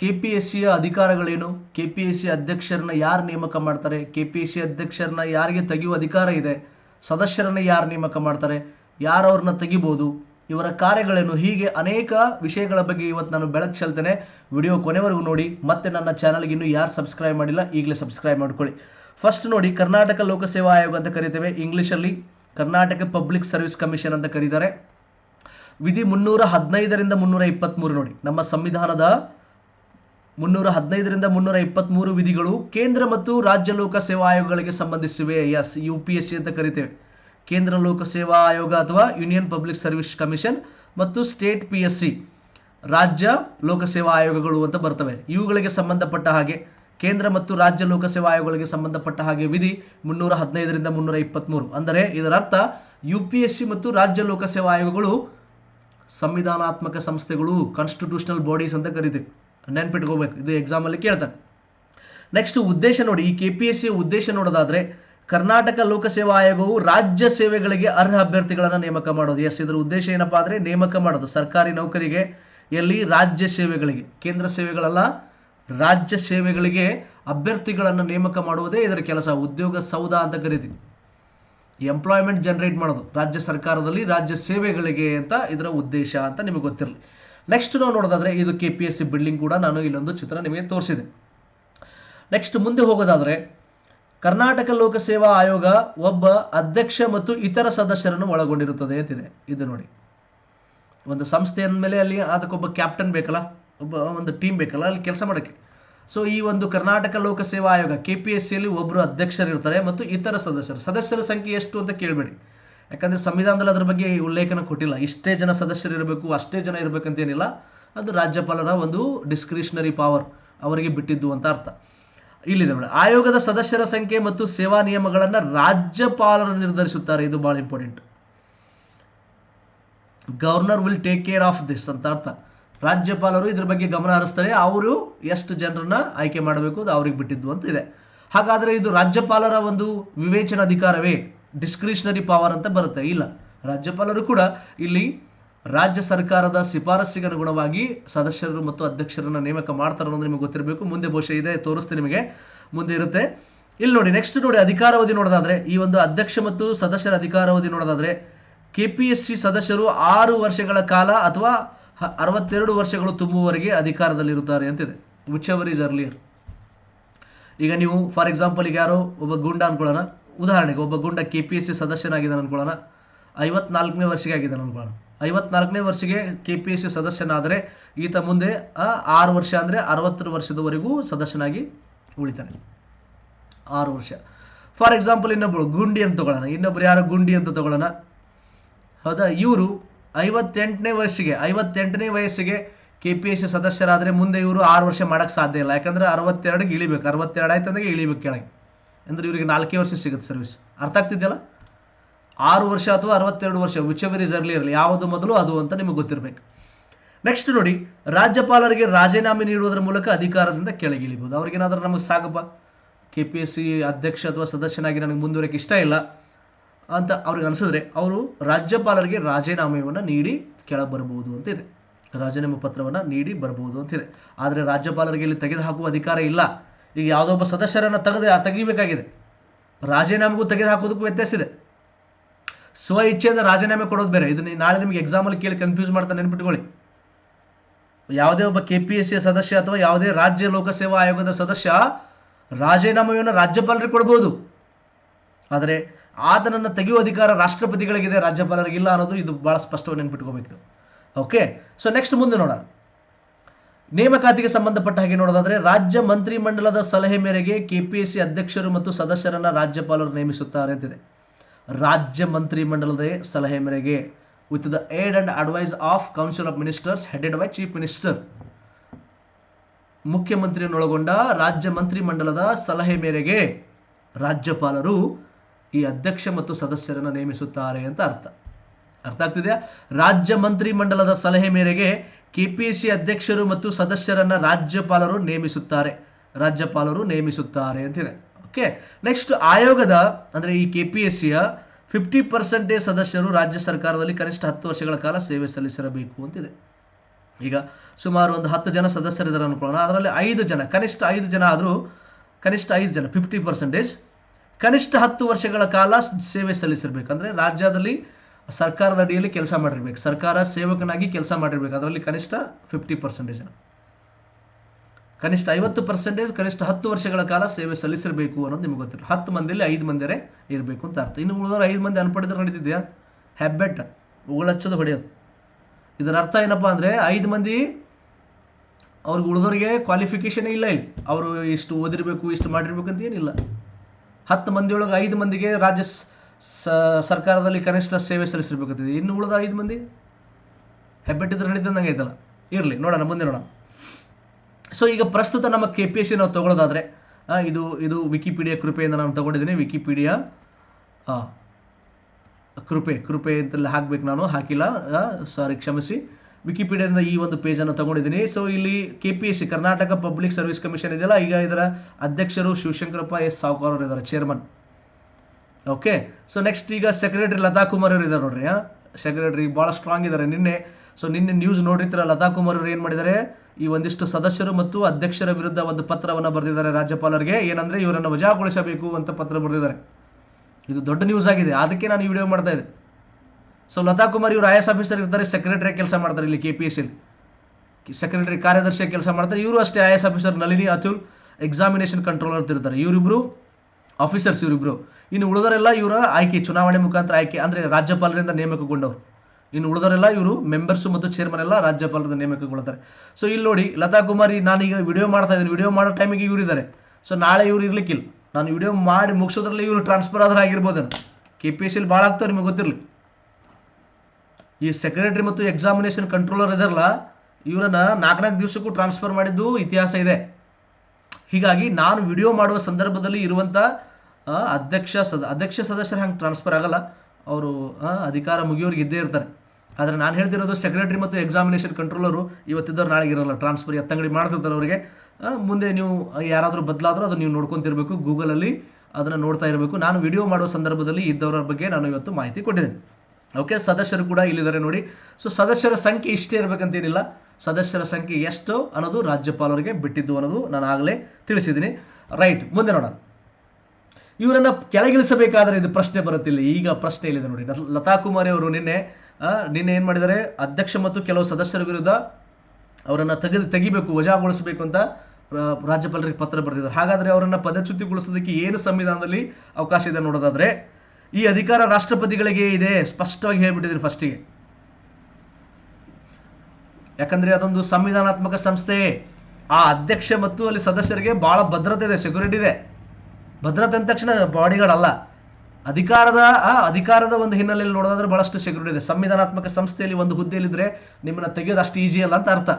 K P S ಸಿಯ ಅಧಿಕಾರಗಳೇನು? K P S C ಅಧ್ಯಕ್ಷರನ್ನ ಯಾರು ನೇಮಕ ಮಾಡ್ತಾರೆ? ಕೆ ಪಿ ಎಸ್ ಸಿ ಅಧ್ಯಕ್ಷರನ್ನ ಯಾರಿಗೆ ತೆಗೆಯುವ ಅಧಿಕಾರ ಇದೆ? ಸದಸ್ಯರನ್ನ ಯಾರು ನೇಮಕ ಮಾಡ್ತಾರೆ? ಯಾರು ಅವ್ರನ್ನ ತೆಗಿಬೋದು? ಇವರ ಕಾರ್ಯಗಳೇನು? ಹೀಗೆ ಅನೇಕ ವಿಷಯಗಳ ಬಗ್ಗೆ ಇವತ್ತು ನಾನು ಬೆಳಕು ಚೆಲ್ತೇನೆ. ವಿಡಿಯೋ ಕೊನೆವರೆಗೂ ನೋಡಿ. ಮತ್ತೆ ನನ್ನ ಚಾನಲ್ಗೆ ಇನ್ನೂ ಯಾರು ಸಬ್ಸ್ಕ್ರೈಬ್ ಮಾಡಿಲ್ಲ, ಈಗಲೇ ಸಬ್ಸ್ಕ್ರೈಬ್ ಮಾಡ್ಕೊಳ್ಳಿ. ಫಸ್ಟ್ ನೋಡಿ, ಕರ್ನಾಟಕ ಲೋಕಸೇವಾ ಆಯೋಗ ಅಂತ ಕರಿತೇವೆ. ಇಂಗ್ಲೀಷಲ್ಲಿ ಕರ್ನಾಟಕ ಪಬ್ಲಿಕ್ ಸರ್ವಿಸ್ ಕಮಿಷನ್ ಅಂತ ಕರೀತಾರೆ. ವಿಧಿ ಮುನ್ನೂರ ಹದಿನೈದರಿಂದ ಮುನ್ನೂರ ಇಪ್ಪತ್ತ್ಮೂರು ನೋಡಿ. ನಮ್ಮ ಸಂವಿಧಾನದ ಮುನ್ನೂರ ಹದಿನೈದರಿಂದ ಮುನ್ನೂರ ಇಪ್ಪತ್ತ್ಮೂರು ವಿಧಿಗಳು ಕೇಂದ್ರ ಮತ್ತು ರಾಜ್ಯ ಲೋಕ ಸೇವಾ ಆಯೋಗಗಳಿಗೆ ಸಂಬಂಧಿಸಿವೆ. S U P S C ಅಂತ ಕರಿತೇವೆ. ಕೇಂದ್ರ ಲೋಕ ಸೇವಾ ಆಯೋಗ ಅಥವಾ ಯೂನಿಯನ್ ಪಬ್ಲಿಕ್ ಸರ್ವಿಸ್ ಕಮಿಷನ್ ಮತ್ತು ಸ್ಟೇಟ್ ಪಿ ಎಸ್ ಸಿ ರಾಜ್ಯ ಲೋಕಸೇವಾ ಆಯೋಗಗಳು ಅಂತ ಬರ್ತವೆ. ಇವುಗಳಿಗೆ ಸಂಬಂಧಪಟ್ಟ ಹಾಗೆ ಕೇಂದ್ರ ಮತ್ತು ರಾಜ್ಯ ಲೋಕಸೇವಾ ಆಯೋಗಗಳಿಗೆ ಸಂಬಂಧಪಟ್ಟ ಹಾಗೆ ವಿಧಿ ಮುನ್ನೂರ ಹದಿನೈದರಿಂದ ಮುನ್ನೂರ ಇಪ್ಪತ್ತ್ಮೂರು ಅಂದರೆ ಇದರರ್ಥ ಯು ಪಿ ಎಸ್ ಸಿ ಮತ್ತು ರಾಜ್ಯ ಲೋಕಸೇವಾ ಆಯೋಗಗಳು ಸಂವಿಧಾನಾತ್ಮಕ ಸಂಸ್ಥೆಗಳು ಕಾನ್ಸ್ಟಿಟ್ಯೂಷನಲ್ ಬಾಡೀಸ್ ಅಂತ ಕರಿತೀವಿ. ನೆನ್ಪಿಟ್ಕೋಬೇಕು. ಇದು ಎಕ್ಸಾಮಲ್ಲಿ ಕೇಳ್ತಾರೆ. ನೆಕ್ಸ್ಟ್ ಉದ್ದೇಶ ನೋಡಿ, ಈ ಕೆ ಪಿ ಎಸ್ ಸಿ ಉದ್ದೇಶ ನೋಡೋದಾದ್ರೆ, ಕರ್ನಾಟಕ ಲೋಕಸೇವಾ ಆಯೋಗವು ರಾಜ್ಯ ಸೇವೆಗಳಿಗೆ ಅರ್ಹ ಅಭ್ಯರ್ಥಿಗಳನ್ನು ನೇಮಕ ಮಾಡೋದು. ಎಸ್ ಇದರ ಉದ್ದೇಶ ಏನಪ್ಪಾ ಅಂದರೆ ನೇಮಕ ಮಾಡೋದು. ಸರ್ಕಾರಿ ನೌಕರಿಗೆ, ಎಲ್ಲಿ? ರಾಜ್ಯ ಸೇವೆಗಳಿಗೆ. ಕೇಂದ್ರ ಸೇವೆಗಳಲ್ಲ, ರಾಜ್ಯ ಸೇವೆಗಳಿಗೆ ಅಭ್ಯರ್ಥಿಗಳನ್ನು ನೇಮಕ ಮಾಡುವುದೇ ಇದರ ಕೆಲಸ. ಉದ್ಯೋಗ ಸೌಧ ಅಂತ ಕರಿತೀವಿ. ಎಂಪ್ಲಾಯ್ಮೆಂಟ್ ಜನರೇಟ್ ಮಾಡೋದು. ರಾಜ್ಯ ಸರ್ಕಾರದಲ್ಲಿ ರಾಜ್ಯ ಸೇವೆಗಳಿಗೆ ಅಂತ ಇದರ ಉದ್ದೇಶ ಅಂತ ನಿಮಗೆ ಗೊತ್ತಿರಲಿ. ನೆಕ್ಸ್ಟ್ ನಾವು ನೋಡೋದಾದ್ರೆ ಇದು K P S C building ಕೂಡ ನಾನು ಇಲ್ಲೊಂದು ಚಿತ್ರ ನಿಮಗೆ ತೋರಿಸಿದೆ. ನೆಕ್ಸ್ಟ್ ಮುಂದೆ ಹೋಗೋದಾದ್ರೆ ಕರ್ನಾಟಕ ಲೋಕಸೇವಾ ಆಯೋಗ ಒಬ್ಬ ಅಧ್ಯಕ್ಷ ಮತ್ತು ಇತರ ಸದಸ್ಯರನ್ನು ಒಳಗೊಂಡಿರುತ್ತದೆ ಅಂತಿದೆ. ಇದು ನೋಡಿ. ಒಂದು ಸಂಸ್ಥೆ ಅಂದಮೇಲೆ ಅಲ್ಲಿ ಅದಕ್ಕೊಬ್ಬ ಕ್ಯಾಪ್ಟನ್ ಬೇಕಲ್ಲ? ಒಬ್ಬ ಒಂದು ಟೀಮ್ ಬೇಕಲ್ಲ ಅಲ್ಲಿ ಕೆಲಸ ಮಾಡೋಕ್ಕೆ. ಸೊ ಈ ಒಂದು ಕರ್ನಾಟಕ ಲೋಕಸೇವಾ ಆಯೋಗ ಕೆ ಪಿ ಎಸ್ ಸಿಯಲ್ಲಿ ಒಬ್ಬರು ಅಧ್ಯಕ್ಷರಿರ್ತಾರೆ ಮತ್ತು ಇತರ ಸದಸ್ಯರು. ಸದಸ್ಯರ ಸಂಖ್ಯೆ ಎಷ್ಟು ಅಂತ ಕೇಳಬೇಡಿ. ಯಾಕಂದರೆ ಸಂವಿಧಾನದಲ್ಲಿ ಅದರ ಬಗ್ಗೆ ಉಲ್ಲೇಖನ ಕೊಟ್ಟಿಲ್ಲ. ಇಷ್ಟೇ ಜನ ಸದಸ್ಯರು ಇರಬೇಕು, ಅಷ್ಟೇ ಜನ ಇರಬೇಕಂತೇನಿಲ್ಲ. ಅದು ರಾಜ್ಯಪಾಲರ ಒಂದು ಡಿಸ್ಕ್ರಿಷನರಿ ಪವರ್ ಅವರಿಗೆ ಬಿಟ್ಟಿದ್ದು ಅಂತ ಅರ್ಥ. ಇಲ್ಲಿದೆ ನೋಡಿ ಆಯೋಗದ ಸದಸ್ಯರ ಸಂಖ್ಯೆ ಮತ್ತು ಸೇವಾ ನಿಯಮಗಳನ್ನು ರಾಜ್ಯಪಾಲರು ನಿರ್ಧರಿಸುತ್ತಾರೆ. ಇದು ಬಹಳ important governor will take care of this ಅಂತ ಅರ್ಥ. ರಾಜ್ಯಪಾಲರು ಇದ್ರ ಬಗ್ಗೆ ಗಮನ ಹರಿಸ್ತಾರೆ. ಅವರು ಎಷ್ಟು ಜನರನ್ನ ಆಯ್ಕೆ ಮಾಡಬೇಕು ಅದು ಅವ್ರಿಗೆ ಬಿಟ್ಟಿದ್ದು ಅಂತ ಇದೆ. ಹಾಗಾದ್ರೆ ಇದು ರಾಜ್ಯಪಾಲರ ಒಂದು ವಿವೇಚನ ಅಧಿಕಾರವೇ ಡಿಸ್ಕ್ರಿಷನರಿ ಪವರ್ ಅಂತ ಬರುತ್ತೆ. ಇಲ್ಲ, ರಾಜ್ಯಪಾಲರು ಕೂಡ ಇಲ್ಲಿ ರಾಜ್ಯ ಸರ್ಕಾರದ ಶಿಫಾರಸ್ಸಿಗೆ ಅನುಗುಣವಾಗಿ ಸದಸ್ಯರು ಮತ್ತು ಅಧ್ಯಕ್ಷರನ್ನ ನೇಮಕ ಮಾಡ್ತಾರೆ ಅನ್ನೋದು ನಿಮಗೆ ಗೊತ್ತಿರಬೇಕು. ಮುಂದೆ ಬಹುಶಃ ಇದೆ, ತೋರಿಸ್ತೀನಿ ನಿಮಗೆ. ಮುಂದೆ ಇರುತ್ತೆ. ಇಲ್ಲಿ ನೋಡಿ ನೆಕ್ಸ್ಟ್ ನೋಡಿ, ಅಧಿಕಾರಾವಧಿ ನೋಡೋದಾದ್ರೆ, ಈ ಒಂದು ಅಧ್ಯಕ್ಷ ಮತ್ತು ಸದಸ್ಯರ ಅಧಿಕಾರಾವಧಿ ನೋಡೋದಾದ್ರೆ ಕೆ ಪಿ ಎಸ್ ಸಿ ಸದಸ್ಯರು ಆರು ವರ್ಷಗಳ ಕಾಲ ಅಥವಾ ಅರವತ್ತೆರಡು ವರ್ಷಗಳು ತುಂಬುವವರೆಗೆ ಅಧಿಕಾರದಲ್ಲಿರುತ್ತಾರೆ ಅಂತಿದೆ. ವಿಚ್ ಎವರ್ ಈಸ್ ಅರ್ಲಿಯರ್ ಈಗ ನೀವು ಫಾರ್ ಎಕ್ಸಾಂಪಲ್ ಈಗ ಯಾರೋ ಒಬ್ಬ ಗುಂಡ ಅನ್ಕೊಳ್ಳೋಣ ಉದಾಹರಣೆಗೆ ಒಬ್ಬ Gunda K P S C ಸದಸ್ಯನಾಗಿದ್ದಾನೆ ಅನ್ಕೊಳ್ಳೋಣ. ಐವತ್ನಾಲ್ಕನೇ ವರ್ಷಕ್ಕೆ ಆಗಿದ್ದಾನೆ ಅನ್ಕೊಳ್ಳೋಣ. ಐವತ್ನಾಲ್ಕನೇ ವರ್ಷಕ್ಕೆ ಕೆ ಪಿ ಎಸ್ ಸಿ ಸದಸ್ಯನಾದರೆ ಈತ ಮುಂದೆ ಆರು ವರ್ಷ ಅಂದರೆ ಅರವತ್ತರ ವರ್ಷದವರೆಗೂ ಸದಸ್ಯನಾಗಿ ಉಳಿತಾನೆ. ಆರು ವರ್ಷ. ಫಾರ್ ಎಕ್ಸಾಂಪಲ್ ಇನ್ನೊಬ್ಬಳು ಗುಂಡಿ ಅಂತ ತಗೊಳ್ಳೋಣ. ಇನ್ನೊಬ್ರು ಯಾರು ಗುಂಡಿ ಅಂತ ತಗೊಳ್ಳೋಣ? ಹೌದಾ? ಇವರು ಐವತ್ತೆಂಟನೇ ವರ್ಷಿಗೆ, ಐವತ್ತೆಂಟನೇ ವಯಸ್ಸಿಗೆ ಕೆ ಪಿ ಎಸ್ ಸಿ ಸದಸ್ಯರಾದರೆ ಮುಂದೆ ಇವರು ಆರು ವರ್ಷ ಮಾಡೋಕ್ಕೆ ಸಾಧ್ಯ ಇಲ್ಲ. ಯಾಕಂದರೆ ಅರವತ್ತೆರಡಿಗೆ ಇಳಿಬೇಕು. ಅರವತ್ತೆರಡು ಆಯ್ತು ಅಂದಾಗ ಇಳಿಬೇಕು ಕೆಳಗೆ. ಅಂದ್ರೆ ಇವರಿಗೆ ನಾಲ್ಕೇ ವರ್ಷ ಸಿಗುತ್ತೆ ಸರ್ವಿಸ್ ಅರ್ಥ ಆಗ್ತಿದೆಯಲ್ಲ? ಆರು ವರ್ಷ ಅಥವಾ ಅರವತ್ತೆರಡು ವರ್ಷ ವಿಚ್ ಎವರ್ ಇಸ್ ಅರ್ಲಿ ಇರಲಿ, ಯಾವುದು ಮೊದಲು, ಅದು ಅಂತ ನಿಮಗೆ ಗೊತ್ತಿರಬೇಕು. ನೆಕ್ಸ್ಟ್ ನೋಡಿ, ರಾಜ್ಯಪಾಲರಿಗೆ ರಾಜೀನಾಮೆ ನೀಡುವುದರ ಮೂಲಕ ಅಧಿಕಾರದಿಂದ ಕೆಳಗಿಳಿಬೋದು. ಅವ್ರಿಗೇನಾದರೂ ನಮಗೆ ಸಾಕಪ್ಪ? ಕೆ ಪಿ ಎಸ್ ಸಿ ಅಧ್ಯಕ್ಷ ಅಥವಾ ಸದಸ್ಯನಾಗಿ ನನಗೆ ಮುಂದುವರಿಕೆ ಇಷ್ಟ ಇಲ್ಲ ಅಂತ ಅವ್ರಿಗೆ ಅನಿಸಿದ್ರೆ ಅವರು ರಾಜ್ಯಪಾಲರಿಗೆ ರಾಜೀನಾಮೆಯನ್ನು ನೀಡಿ ಕೆಳಗೆ ಬರಬಹುದು ಅಂತ ಇದೆ. ರಾಜೀನಾಮೆ ಪತ್ರವನ್ನು ನೀಡಿ ಬರಬಹುದು ಅಂತಿದೆ ಆದರೆ ರಾಜ್ಯಪಾಲರಿಗೆ ಇಲ್ಲಿ ತೆಗೆದುಹಾಕುವ ಅಧಿಕಾರ ಇಲ್ಲ. ಈಗ ಯಾವುದೋ ಒಬ್ಬ ಸದಸ್ಯರನ್ನು ತೆಗೆದು ತೆಗಿಬೇಕಾಗಿದೆ. ರಾಜೀನಾಮೆಗೂ ತೆಗೆದುಹಾಕೋದಕ್ಕೂ ವ್ಯತ್ಯಾಸ ಇದೆ. ಸ್ವ ಇಚ್ಛೆಯಿಂದ ರಾಜೀನಾಮೆ ಕೊಡೋದು ಬೇರೆ. ಇದು ನೀ- ನಾಳೆ ನಿಮಗೆ ಎಕ್ಸಾಮಲ್ಲಿ ಕೇಳಿ ಕನ್ಫ್ಯೂಸ್ ಮಾಡ್ತಾ ನೆನ್ಪಿಟ್ಕೊಳ್ಳಿ. ಯಾವುದೇ ಒಬ್ಬ ಕೆ ಪಿ ಎಸ್ ಸಿ ಸದಸ್ಯ ಅಥವಾ ಯಾವುದೇ ರಾಜ್ಯ ಲೋಕಸೇವಾ ಆಯೋಗದ ಸದಸ್ಯ ರಾಜೀನಾಮೆಯನ್ನು ರಾಜ್ಯಪಾಲರಿಗೆ ಕೊಡ್ಬೋದು. ಆದರೆ ಆತನನ್ನು ತೆಗೆಯುವ ಅಧಿಕಾರ ರಾಷ್ಟ್ರಪತಿಗಳಿಗಿದೆ, ರಾಜ್ಯಪಾಲರಿಗಿಲ್ಲ ಅನ್ನೋದು ಇದು ಭಾಳ ಸ್ಪಷ್ಟವಾಗಿ ನೆನ್ಪಿಟ್ಕೋಬೇಕು ಓಕೆ ಸೊ ನೆಕ್ಸ್ಟ್ ಮುಂದೆ ನೋಡೋಣ. ನೇಮಕಾತಿಗೆ ಸಂಬಂಧಪಟ್ಟ ಹಾಗೆ ನೋಡೋದಾದ್ರೆ, ರಾಜ್ಯ ಮಂತ್ರಿಮಂಡಲದ ಸಲಹೆ ಮೇರೆಗೆ ಕೆಪಿಎಸ್ಸಿ ಅಧ್ಯಕ್ಷರು ಮತ್ತು ಸದಸ್ಯರನ್ನ ರಾಜ್ಯಪಾಲರು ನೇಮಿಸುತ್ತಾರೆ ಅಂತಿದೆ. ರಾಜ್ಯ ಮಂತ್ರಿಮಂಡಲದ ಸಲಹೆ ಮೇರೆಗೆ with the aid and advice of council of ministers headed by chief minister ಮುಖ್ಯಮಂತ್ರಿಯನ್ನೊಳಗೊಂಡ ರಾಜ್ಯ ಮಂತ್ರಿಮಂಡಲದ ಸಲಹೆ ಮೇರೆಗೆ ರಾಜ್ಯಪಾಲರು ಈ ಅಧ್ಯಕ್ಷ ಮತ್ತು ಸದಸ್ಯರನ್ನು ನೇಮಿಸುತ್ತಾರೆ ಅಂತ ಅರ್ಥ. ಅರ್ಥ ಆಗ್ತಿದೆಯಾ? ರಾಜ್ಯ ಮಂತ್ರಿಮಂಡಲದ ಸಲಹೆ ಮೇರೆಗೆ ಕೆಪಿಎಸ್ಸಿ ಅಧ್ಯಕ್ಷರು ಮತ್ತು ಸದಸ್ಯರನ್ನ ರಾಜ್ಯಪಾಲರು ನೇಮಿಸುತ್ತಾರೆ. ರಾಜ್ಯಪಾಲರು ನೇಮಿಸುತ್ತಾರೆ ಅಂತಿದೆ. ಓಕೆ ನೆಕ್ಸ್ಟ್ ಆಯೋಗದ, ಅಂದ್ರೆ ಈ ಕೆಪಿಎಸ್ಸಿಯ ಫಿಫ್ಟಿ ಪರ್ಸೆಂಟೇಜ್ ಸದಸ್ಯರು ರಾಜ್ಯ ಸರ್ಕಾರದಲ್ಲಿ ಕನಿಷ್ಠ ಹತ್ತು ವರ್ಷಗಳ ಕಾಲ ಸೇವೆ ಸಲ್ಲಿಸಿರಬೇಕು ಅಂತಿದೆ. ಈಗ ಸುಮಾರು ಒಂದು ಹತ್ತು ಜನ ಸದಸ್ಯರಿದ್ದಾರೆ ಅನ್ಕೊಳ್ಳೋಣ. ಅದರಲ್ಲಿ ಐದು ಜನ, ಕನಿಷ್ಠ ಐದು ಜನ ಆದರೂ, ಕನಿಷ್ಠ ಐದು ಜನ ಫಿಫ್ಟಿ ಪರ್ಸೆಂಟೇಜ್ ಕನಿಷ್ಠ ಹತ್ತು ವರ್ಷಗಳ ಕಾಲ ಸೇವೆ ಸಲ್ಲಿಸಿರಬೇಕು. ಅಂದರೆ ರಾಜ್ಯದಲ್ಲಿ ಸರ್ಕಾರದ ಅಡಿಯಲ್ಲಿ ಕೆಲಸ ಮಾಡಿರ್ಬೇಕು. ಸರ್ಕಾರ ಸೇವಕನಾಗಿ ಕೆಲಸ ಮಾಡಿರ್ಬೇಕು. ಅದರಲ್ಲಿ ಕನಿಷ್ಠ ಫಿಫ್ಟಿ ಪರ್ಸೆಂಟೇಜ್ ಕನಿಷ್ಠ ಐವತ್ತು ಪರ್ಸೆಂಟೇಜ್ ಕನಿಷ್ಠ ಹತ್ತು ವರ್ಷಗಳ ಕಾಲ ಸೇವೆ ಸಲ್ಲಿಸಿರಬೇಕು ಅನ್ನೋದು ನಿಮ್ಗೆ ಗೊತ್ತಿಲ್ಲ. ಹತ್ತು ಮಂದಿಯಲ್ಲಿ ಐದು ಮಂದಿರೇ ಇರಬೇಕು ಅಂತ ಅರ್ಥ. ಇನ್ನು ಉಳಿದವರು ಐದು ಮಂದಿ ಅನ್ಪಡಿದ್ರೆ ನಡೀತಿದ್ಯಾ? ಹ್ಯಾಬೆಟ್ ಉಗುಳಚ್ಚೋದು ಹೊಡೆಯೋದು. ಇದರ ಅರ್ಥ ಏನಪ್ಪ ಅಂದರೆ ಐದು ಮಂದಿ ಅವ್ರಿಗೆ ಉಳಿದವರಿಗೆ ಕ್ವಾಲಿಫಿಕೇಶನ್ ಇಲ್ಲ ಇಲ್ಲಿ. ಅವರು ಇಷ್ಟು ಓದಿರಬೇಕು, ಇಷ್ಟು ಮಾಡಿರ್ಬೇಕು ಅಂತ ಏನಿಲ್ಲ. ಹತ್ತು ಮಂದಿಯೊಳಗೆ ಐದು ಮಂದಿಗೆ ರಾಜ್ಯ ಸ- ಸರ್ಕಾರದಲ್ಲಿ ಕನಿಷ್ಠ ಸೇವೆ ಸಲ್ಲಿಸಿರ್ಬೇಕಾಗ್ತದೆ. ಇನ್ನು ಉಳಿದ ಐದು ಮಂದಿ? ಹೆಬ್ಬೆಟ್ಟಿದ್ರೆ ನಡೀತಂದಂಗೆ ಐತಲ್ಲ ಇರಲಿ, ನೋಡೋಣ, ಮುಂದೆ ನೋಡೋಣ. ಸೊ ಈಗ ಪ್ರಸ್ತುತ ನಮ್ಮ ಕೆ ಪಿ ಎಸ್ ಸಿ ನಾವು ತಗೊಳ್ಳೋದಾದ್ರೆ ಇದು ಇದು ವಿಕಿಪೀಡಿಯಾ ಕೃಪೆಯಿಂದ ನಾನು ತಗೊಂಡಿದ್ದೀನಿ. ವಿಕಿಪೀಡಿಯಾ ಕೃಪೆ ಕೃಪೆ ಅಂತೆಲ್ಲ ಹಾಕ್ಬೇಕು ನಾನು, ಹಾಕಿಲ್ಲ ಸಾರಿ ಕ್ಷಮಿಸಿ. ವಿಕಿಪೀಡಿಯಾದಿಂದ ಈ ಒಂದು ಪೇಜನ್ನು ತಗೊಂಡಿದ್ದೀನಿ. ಸೊ ಇಲ್ಲಿ K P S C Karnataka public service commission ಇದೆಯಲ್ಲ, ಈಗ ಇದರ ಅಧ್ಯಕ್ಷರು ಶಿವಶಂಕರಪ್ಪ ಎಸ್ ಸಾವ್ಕಾರ್ ಇದ್ದಾರೆ ಚೇರ್ಮನ್ ಓಕೆ ಸೊ ನೆಕ್ಸ್ಟ್ ಈಗ ಸೆಕ್ರೆಟರಿ ಲತಾ ಕುಮಾರ್ ಅವರು ಇದ್ದಾರೆ ನೋಡ್ರಿ ಸೆಕ್ರೆಟರಿ ಭಾಳ ಸ್ಟ್ರಾಂಗ್ ಇದ್ದಾರೆ ನಿನ್ನೆ. ಸೊ ನಿನ್ನೆ ನ್ಯೂಸ್ ನೋಡಿರ್ತೀರ ಲತಾ ಕುಮಾರ್ ಅವರು ಏನು ಮಾಡಿದ್ದಾರೆ? ಈ ಒಂದಿಷ್ಟು ಸದಸ್ಯರು ಮತ್ತು ಅಧ್ಯಕ್ಷರ ವಿರುದ್ಧ ಒಂದು ಪತ್ರವನ್ನು ಬರೆದಿದ್ದಾರೆ ರಾಜ್ಯಪಾಲರಿಗೆ. ಏನಂದರೆ ಇವರನ್ನು ವಜಾಗೊಳಿಸಬೇಕು ಅಂತ ಪತ್ರ ಬರೆದಿದ್ದಾರೆ. ಇದು ದೊಡ್ಡ ನ್ಯೂಸ್ ಆಗಿದೆ. ಅದಕ್ಕೆ ನಾನು ಈ ವಿಡಿಯೋ ಮಾಡ್ತಾ ಇದ್ದೆ. ಸೊ ಲತಾ ಕುಮಾರ್ ಇವರು ಐ ಎಸ್ ಆಫೀಸರ್ ಇರ್ತಾರೆ ಸೆಕ್ರೆಟರಿ ಕೆಲಸ ಮಾಡ್ತಾರೆ ಇಲ್ಲಿ ಕೆ ಪಿ ಎಸ್ ಸೆಕ್ರೆಟರಿ ಕಾರ್ಯದರ್ಶಿ ಕೆಲಸ ಮಾಡ್ತಾರೆ. ಇವರು ಅಷ್ಟೇ I S officer Nalini Atul examination controller ಇರ್ತಾರೆ. ಇವರಿಬ್ರು ಆಫೀಸರ್ಸ್ ಇವರಿಬ್ರು. ಇನ್ನು ಉಳಿದವರೆಲ್ಲ ಇವರ ಆಯ್ಕೆ, ಚುನಾವಣೆ ಮುಖಾಂತರ ಆಯ್ಕೆ, ಅಂದರೆ ರಾಜ್ಯಪಾಲರಿಂದ ನೇಮಕಗೊಂಡವರು. ಇನ್ನು ಉಳಿದವರೆಲ್ಲ ಇವರು ಮೆಂಬರ್ಸು ಮತ್ತು ಚೇರ್ಮನ್ ಎಲ್ಲ ರಾಜ್ಯಪಾಲರಿಂದ ನೇಮಕಗೊಳ್ತಾರೆ. ಸೊ ಇಲ್ಲಿ ನೋಡಿ, ಲತಾ ಕುಮಾರಿ, ನಾನೀಗ ವಿಡಿಯೋ ಮಾಡ್ತಾ ಇದ್ದೀನಿ. ವಿಡಿಯೋ ಮಾಡೋ ಟೈಮಿಗೆ ಇವರು ಇದ್ದಾರೆ. ಸೊ ನಾಳೆ ಇವ್ರು ಇರ್ಲಿಕ್ಕಿಲ್ಲ. ನಾನು ವಿಡಿಯೋ ಮಾಡಿ ಮುಗಿಸೋದ್ರಲ್ಲಿ ಇವರು ಟ್ರಾನ್ಸ್ಫರ್ ಆದ್ರೆ ಆಗಿರ್ಬೋದೇನು ಕೆ ಪಿ ಎಸ್ ಸಿಲಿ ಭಾಳ ಆಗ್ತವೆ ನಿಮಗೆ ಗೊತ್ತಿರಲಿ. ಈ ಸೆಕ್ರೆಟರಿ ಮತ್ತು ಎಕ್ಸಾಮಿನೇಷನ್ ಕಂಟ್ರೋಲರ್ ಇದಾರಲ್ಲ ಇವರನ್ನ ನಾಲ್ಕನಾಲ್ಕು ನಾಲ್ಕು ದಿವಸಕ್ಕೂ ಟ್ರಾನ್ಸ್ಫರ್ ಮಾಡಿದ್ದು ಇತಿಹಾಸ ಇದೆ. ಹೀಗಾಗಿ ನಾನು ವಿಡಿಯೋ ಮಾಡುವ ಸಂದರ್ಭದಲ್ಲಿ ಇರುವಂಥ ಅಧ್ಯಕ್ಷ ಸದ, ಅಧ್ಯಕ್ಷ ಸದಸ್ಯರು ಹಂಗೆ ಟ್ರಾನ್ಸ್ಫರ್ ಆಗಲ್ಲ. ಅವರು ಅಧಿಕಾರ ಮುಗಿಯೋರಿಗೆ ಇದ್ದೇ ಇರ್ತಾರೆ. ಆದರೆ ನಾನು ಹೇಳ್ತಿರೋದು ಸೆಕ್ರೆಟರಿ ಮತ್ತು ಎಕ್ಸಾಮಿನೇಷನ್ ಕಂಟ್ರೋಲರು ಇವತ್ತಿದ್ದವ್ರು ನಾಳೆಗೆ ಇರೋಲ್ಲ. ಟ್ರಾನ್ಸ್ಫರ್ ಎತ್ತಂಗಡಿ ಮಾಡ್ತಿರ್ತಾರೆ ಅವರಿಗೆ. ಮುಂದೆ ನೀವು ಯಾರಾದರೂ ಬದಲಾದರೂ ಅದನ್ನು ನೀವು ನೋಡ್ಕೊತಿರ್ಬೇಕು. ಗೂಗಲಲ್ಲಿ ಅದನ್ನು ನೋಡ್ತಾ ಇರಬೇಕು. ನಾನು ವಿಡಿಯೋ ಮಾಡುವ ಸಂದರ್ಭದಲ್ಲಿ ಇದ್ದವರ ಬಗ್ಗೆ ನಾನು ಇವತ್ತು ಮಾಹಿತಿ ಕೊಟ್ಟಿದ್ದೇನೆ. ಓಕೆ, ಸದಸ್ಯರು ಕೂಡ ಇಲ್ಲಿದ್ದಾರೆ ನೋಡಿ. ಸೊ ಸದಸ್ಯರ ಸಂಖ್ಯೆ ಇಷ್ಟೇ ಇರಬೇಕಂತೇನಿಲ್ಲ. ಸದಸ್ಯರ ಸಂಖ್ಯೆ ಎಷ್ಟು ಅನ್ನೋದು ರಾಜ್ಯಪಾಲರಿಗೆ ಬಿಟ್ಟಿದ್ದು ಅನ್ನೋದು ನಾನು ಆಗಲೇ ತಿಳಿಸಿದ್ದೀನಿ. ರೈಟ್ ಮುಂದೆ ನೋಡೋಣ. ಇವರನ್ನ ಕೆಳಗಿಳಿಸಬೇಕಾದ್ರೆ ಇದು ಪ್ರಶ್ನೆ ಬರುತ್ತಿಲ್ಲ. ಈಗ ಪ್ರಶ್ನೆ ಇಲ್ಲಿದೆ ನೋಡಿ. ಲತಾ ಕುಮಾರಿ ಅವರು ನಿನ್ನೆ ನಿನ್ನೆ ಏನು ಮಾಡಿದ್ದಾರೆ? ಅಧ್ಯಕ್ಷ ಮತ್ತು ಕೆಲವು ಸದಸ್ಯರ ವಿರುದ್ಧ ಅವರನ್ನು ತೆಗೆದು ತೆಗಿಬೇಕು, ವಜಾಗೊಳಿಸಬೇಕು ಅಂತ ರಾಜ್ಯಪಾಲರಿಗೆ ಪತ್ರ ಬರೆದಿದ್ದಾರೆ. ಹಾಗಾದರೆ ಅವರನ್ನು ಪದಚ್ಯುತಿಗೊಳಿಸೋದಕ್ಕೆ ಏನು ಸಂವಿಧಾನದಲ್ಲಿ ಅವಕಾಶ ಇದೆ ನೋಡೋದಾದ್ರೆ, ಈ ಅಧಿಕಾರ ರಾಷ್ಟ್ರಪತಿಗಳಿಗೆ ಇದೆ, ಸ್ಪಷ್ಟವಾಗಿ ಹೇಳ್ಬಿಟ್ಟಿದ್ರು ಫಸ್ಟಿಗೆ ಯಾಕಂದ್ರೆ ಅದೊಂದು ಸಂವಿಧಾನಾತ್ಮಕ ಸಂಸ್ಥೆ. ಆ ಅಧ್ಯಕ್ಷ ಮತ್ತು ಅಲ್ಲಿ ಸದಸ್ಯರಿಗೆ ಬಹಳ ಭದ್ರತೆ ಇದೆ ಸೆಕ್ಯೂರಿಟಿ ಇದೆ. ಭದ್ರತೆ ಅಂದ ತಕ್ಷಣ ಬಾಡಿಗಾರ್ಡ್ ಅಲ್ಲ ಅಧಿಕಾರದ, ಆ ಅಧಿಕಾರದ ಒಂದು ಹಿನ್ನೆಲೆಯಲ್ಲಿ ನೋಡೋದಾದ್ರೆ ಬಹಳಷ್ಟು ಸೆಕ್ಯೂರಿಟಿ ಇದೆ. ಸಂವಿಧಾನಾತ್ಮಕ ಸಂಸ್ಥೆಯಲ್ಲಿ ಒಂದು ಹುದ್ದೆಯಲ್ಲಿದ್ದರೆ ನಿಮ್ಮನ್ನ ತೆಗೆಯೋದು ಅಷ್ಟು ಈಸಿ ಅಲ್ಲ ಅಂತ ಅರ್ಥ.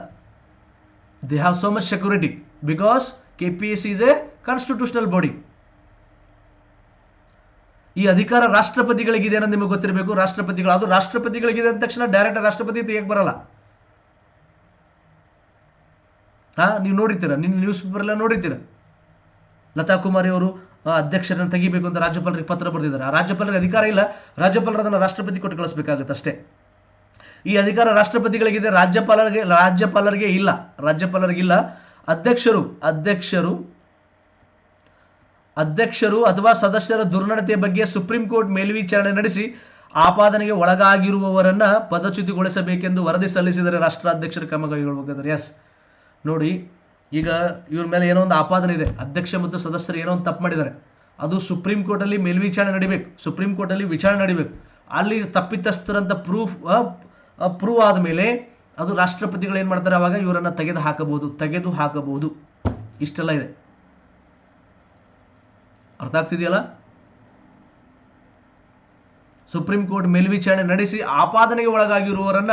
They have so much security because K P S is a constitutional body ಈ ಅಧಿಕಾರ ರಾಷ್ಟ್ರಪತಿಗಳಿಗಿದೆ ಅನ್ನೋದು ನಿಮಗೆ ಗೊತ್ತಿರಬೇಕು. ರಾಷ್ಟ್ರಪತಿಗಳು, ಅದು ರಾಷ್ಟ್ರಪತಿಗಳಿಗಿದೆ ಅಂದ ತಕ್ಷಣ ಡೈರೆಕ್ಟ್ ರಾಷ್ಟ್ರಪತಿ ತೆಗಿಯಕ್ಕೆ ಬರಲ್ಲ. ಹಾ, ನೀವು ನೋಡಿರ್ತೀರ. ನಿನ್ನ ನ್ಯೂಸ್ ಪೇಪರ್ ಎಲ್ಲ ನೋಡಿರ್ತೀರ. ಲತಾ ಕುಮಾರಿ ಅವರು ಅಧ್ಯಕ್ಷರನ್ನು ತೆಗಿಬೇಕು ಅಂತ ರಾಜ್ಯಪಾಲರಿಗೆ ಪತ್ರ ಬರೆದಿದ್ದಾರೆ. ಆ ರಾಜ್ಯಪಾಲರಿಗೆ ಅಧಿಕಾರ ಇಲ್ಲ. ರಾಜ್ಯಪಾಲರು ಅದನ್ನು ರಾಷ್ಟ್ರಪತಿ ಕೊಟ್ಟು ಕಳಿಸ್ಬೇಕಾಗುತ್ತೆ ಅಷ್ಟೇ. ಈ ಅಧಿಕಾರ ರಾಷ್ಟ್ರಪತಿಗಳಿಗಿದೆ, ರಾಜ್ಯಪಾಲರಿಗೆ ರಾಜ್ಯಪಾಲರಿಗೆ ಇಲ್ಲ. ರಾಜ್ಯಪಾಲರಿಗಿಲ್ಲ ಅಧ್ಯಕ್ಷರು ಅಧ್ಯಕ್ಷರು ಅಧ್ಯಕ್ಷರು ಅಥವಾ ಸದಸ್ಯರ ದುರ್ನಡತೆಯ ಬಗ್ಗೆ ಸುಪ್ರೀಂ ಕೋರ್ಟ್ ಮೇಲ್ವಿಚಾರಣೆ ನಡೆಸಿ ಆಪಾದನೆಗೆ ಒಳಗಾಗಿರುವವರನ್ನ ಪದಚ್ಯುತಿಗೊಳಿಸಬೇಕೆಂದು ವರದಿ ಸಲ್ಲಿಸಿದರೆ ರಾಷ್ಟ್ರಾಧ್ಯಕ್ಷರ ಕ್ರಮ ಕೈಗೊಳ್ಳಬೇಕಾದ್ರೆ ಎಸ್ ನೋಡಿ ಈಗ ಇವ್ರ ಮೇಲೆ ಏನೋ ಒಂದು ಆಪಾದನೆ ಇದೆ. ಅಧ್ಯಕ್ಷ ಮತ್ತು ಸದಸ್ಯರು ಏನೋ ಒಂದು ತಪ್ಪು ಮಾಡಿದ್ದಾರೆ. ಅದು ಸುಪ್ರೀಂ ಕೋರ್ಟಲ್ಲಿ ಮೇಲ್ವಿಚಾರಣೆ ನಡಿಬೇಕು. ಸುಪ್ರೀಂ ಕೋರ್ಟಲ್ಲಿ ವಿಚಾರಣೆ ನಡಿಬೇಕು. ಅಲ್ಲಿ ತಪ್ಪಿತಸ್ಥರಂತ ಪ್ರೂಫ್ ಪ್ರೂವ್ ಆದಮೇಲೆ ಅದು ರಾಷ್ಟ್ರಪತಿಗಳು ಏನು ಮಾಡ್ತಾರೆ? ಅವಾಗ ಇವರನ್ನು ತೆಗೆದು ಹಾಕಬಹುದು ತೆಗೆದು ಹಾಕಬಹುದು. ಇಷ್ಟೆಲ್ಲ ಇದೆ. ಅರ್ಥ ಆಗ್ತಿದೆಯಲ್ಲ? ಸುಪ್ರೀಂ ಕೋರ್ಟ್ ಮೇಲ್ವಿಚಾರಣೆ ನಡೆಸಿ ಆಪಾದನೆಗೆ ಒಳಗಾಗಿರುವವರನ್ನ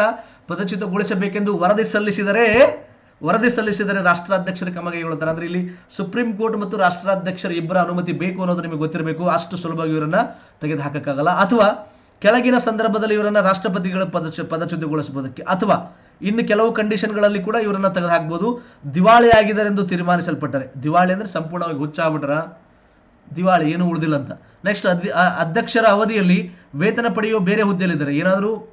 ಪದಚ್ಯುತಗೊಳಿಸಬೇಕೆಂದು ವರದಿ ಸಲ್ಲಿಸಿದರೆ ವರದಿ ಸಲ್ಲಿಸಿದರೆ ರಾಷ್ಟ್ರಾಧ್ಯಕ್ಷರ ಕ್ರಮ ಕೈಗೊಳ್ಳುತ್ತಾರೆ ಅಂದ್ರೆ ಇಲ್ಲಿ ಸುಪ್ರೀಂ ಕೋರ್ಟ್ ಮತ್ತು ರಾಷ್ಟ್ರಾಧ್ಯಕ್ಷರ ಇಬ್ಬರ ಅನುಮತಿ ಬೇಕು ಅನ್ನೋದು ನಿಮಗೆ ಗೊತ್ತಿರಬೇಕು. ಅಷ್ಟು ಸುಲಭವಾಗಿ ಇವರನ್ನ ತೆಗೆದು ಅಥವಾ ಕೆಳಗಿನ ಸಂದರ್ಭದಲ್ಲಿ ಇವರನ್ನ ರಾಷ್ಟ್ರಪತಿಗಳ ಪದಚ ಪದಚ್ಯುತಗೊಳಿಸಬಹುದಕ್ಕೆ. ಅಥವಾ ಇನ್ನು ಕೆಲವು ಕಂಡೀಷನ್ಗಳಲ್ಲಿ ಕೂಡ ಇವರನ್ನ ತೆಗೆದು ದಿವಾಳಿ ಆಗಿದ್ದಾರೆ ಎಂದು ತೀರ್ಮಾನಿಸಲ್ಪಟ್ಟರೆ. ದಿವಾಳಿ ಅಂದ್ರೆ ಸಂಪೂರ್ಣವಾಗಿ ಹುಚ್ಚಾಗ್ಬಿಟ್ರ ದಿವಾಳಿ, ಏನು ಉಳಿದಿಲ್ಲ ಅಂತ. ನೆಕ್ಸ್ಟ್ ಅಧ್ಯಕ್ಷರ ಅವಧಿಯಲ್ಲಿ ವೇತನ ಪಡೆಯುವ ಬೇರೆ ಹುದ್ದೆಯಲ್ಲಿದ್ದಾರೆ. ಏನಾದರೂ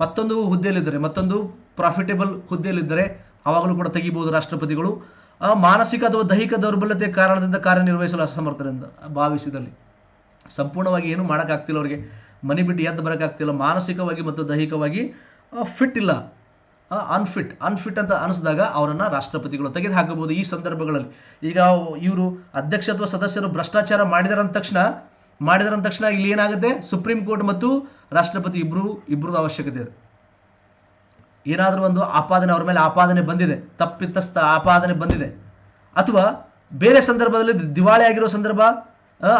ಮತ್ತೊಂದು ಹುದ್ದೆಯಲ್ಲಿದ್ದಾರೆ. ಮತ್ತೊಂದು ಪ್ರಾಫಿಟೇಬಲ್ ಹುದ್ದೆಯಲ್ಲಿದ್ದರೆ. ಅವಾಗಲೂ ಕೂಡ ತೆಗಿಬಹುದು ರಾಷ್ಟ್ರಪತಿಗಳು. ಮಾನಸಿಕ ಅಥವಾ ದೈಹಿಕ ದೌರ್ಬಲ್ಯತೆ ಕಾರಣದಿಂದ ಕಾರ್ಯನಿರ್ವಹಿಸಲು ಅಸಮರ್ಥರಿಂದ ಭಾವಿಸಿದಲ್ಲಿ. ಸಂಪೂರ್ಣವಾಗಿ ಏನು ಮಾಡೋಕ್ಕಾಗ್ತಿಲ್ಲ ಅವರಿಗೆ. ಮನೆ ಬಿಟ್ಟು ಎದ್ದು ಬರೋಕ್ಕಾಗ್ತಿಲ್ಲ. ಮಾನಸಿಕವಾಗಿ ಮತ್ತು ದೈಹಿಕವಾಗಿ ಫಿಟ್ ಇಲ್ಲ. ಅನ್ಫಿಟ್ ಅನ್ಫಿಟ್ ಅಂತ ಅನಿಸಿದಾಗ ಅವರನ್ನು ರಾಷ್ಟ್ರಪತಿಗಳು ತೆಗೆದು ಹಾಕಬಹುದು ಈ ಸಂದರ್ಭಗಳಲ್ಲಿ. ಈಗ ಇವರು ಅಧ್ಯಕ್ಷ ಅಥವಾ ಸದಸ್ಯರು ಭ್ರಷ್ಟಾಚಾರ ಮಾಡಿದರಂದ ತಕ್ಷಣ ಮಾಡಿದರಂದ ತಕ್ಷಣ ಇಲ್ಲಿ ಏನಾಗುತ್ತೆ? ಸುಪ್ರೀಂ ಕೋರ್ಟ್ ಮತ್ತು ರಾಷ್ಟ್ರಪತಿ ಇಬ್ಬರು ಇಬ್ಬರದ ಅವಶ್ಯಕತೆ ಇದೆ ಏನಾದರೂ ಒಂದು ಆಪಾದನೆ ಅವ್ರ ಮೇಲೆ ಆಪಾದನೆ ಬಂದಿದೆ, ತಪ್ಪಿತಸ್ಥ ಆಪಾದನೆ ಬಂದಿದೆ. ಅಥವಾ ಬೇರೆ ಸಂದರ್ಭದಲ್ಲಿ ದಿವಾಳಿ ಆಗಿರೋ ಸಂದರ್ಭ